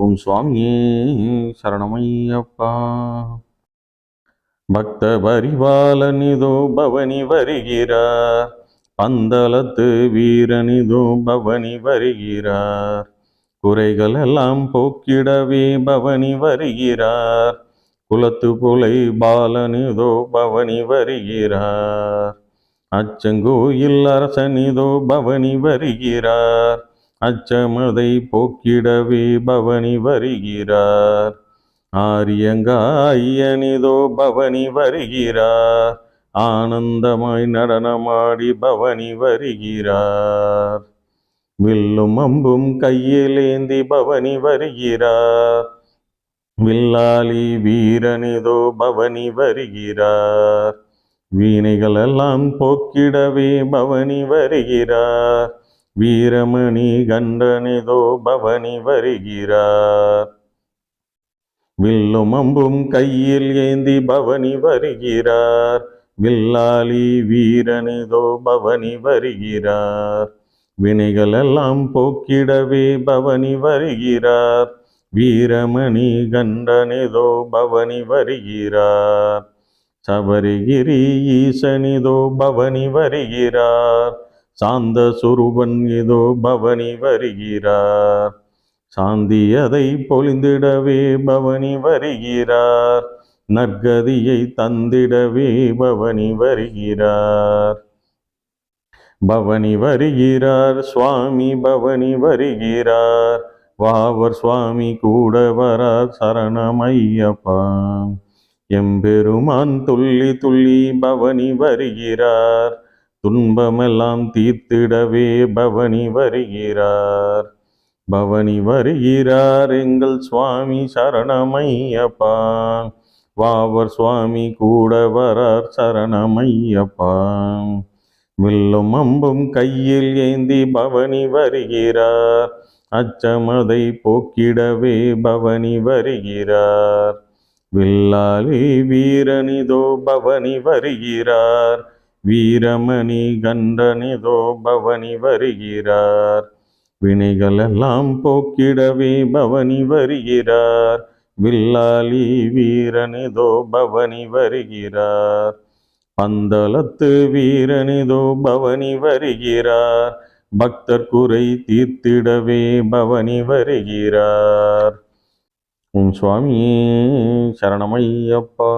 ஓம் சுவாமியே சரணமையப்பா. பக்த பரிபாலனிதோ பவனி வருகிறார். பந்தளத்து வீரனிதோ பவனி வருகிறார். குறைகள் எல்லாம் போக்கிடவே பவனி வருகிறார். குலத்து புலை பாலனிதோ பவனி வருகிறார். அச்சங்கோயில் அரசனிதோ பவனி வருகிறார். அச்சமதை போக்கிடவே பவனி வருகிறார். ஆரியங்காயனிதோ பவனி வருகிறார். ஆனந்தமாய் நடனமாடி பவனி வருகிறார். வில்லும் அம்பும் கையிலேந்தி பவனி வருகிறார். வில்லாலி வீரனிதோ பவனி வருகிறார். வீணைகளெல்லாம் போக்கிடவே பவனி வருகிறார். வீரமணி கண்டனிதோ பவனி வருகிறார். வில்லும் அம்பும் கையில் ஏந்தி பவனி வருகிறார். வில்லாளி வீரனிதோ பவனி வருகிறார். வினைகள் எல்லாம் போக்கிடவே பவனி வருகிறார். வீரமணி கண்டனிதோ பவனி வருகிறார். சபரிகிரி ஈசனிதோ பவனி வருகிறார். சாந்த சுரூபன் இதோ பவனி வருகிறார். சாந்தியதை பொழிந்திடவே பவனி வருகிறார். நற்கதியை தந்திடவே பவனி வருகிறார். பவனி வருகிறார் சுவாமி பவனி வருகிறார். வாவர் சுவாமி கூட வரார் சரணமையப்பா. எம்பெருமான் துள்ளி துள்ளி பவனி வருகிறார். துன்பமெல்லாம் தீர்த்திடவே பவனி வருகிறார். பவனி வருகிறார் எங்கள் சுவாமி சரணமையப்பா. வாவர் சுவாமி கூட வரார் சரணமையப்பா. வில்லும் அம்பும் கையில் ஏந்தி பவனி வருகிறார். அச்சமதை போக்கிடவே பவனி வருகிறார். வில்லாலி வீரனிதோ பவனி வருகிறார். வீரமணி கண்டனிதோ பவனி வருகிறார். வினைகள் எல்லாம் போக்கிடவே பவனி வருகிறார். வில்லாலி வீரனிதோ பவனி வருகிறார். பந்தளத்து வீரனிதோ பவனி வருகிறார். பக்தர் குறை தீர்த்திடவே பவனி வருகிறார். உன் சுவாமியே சரணமையப்பா.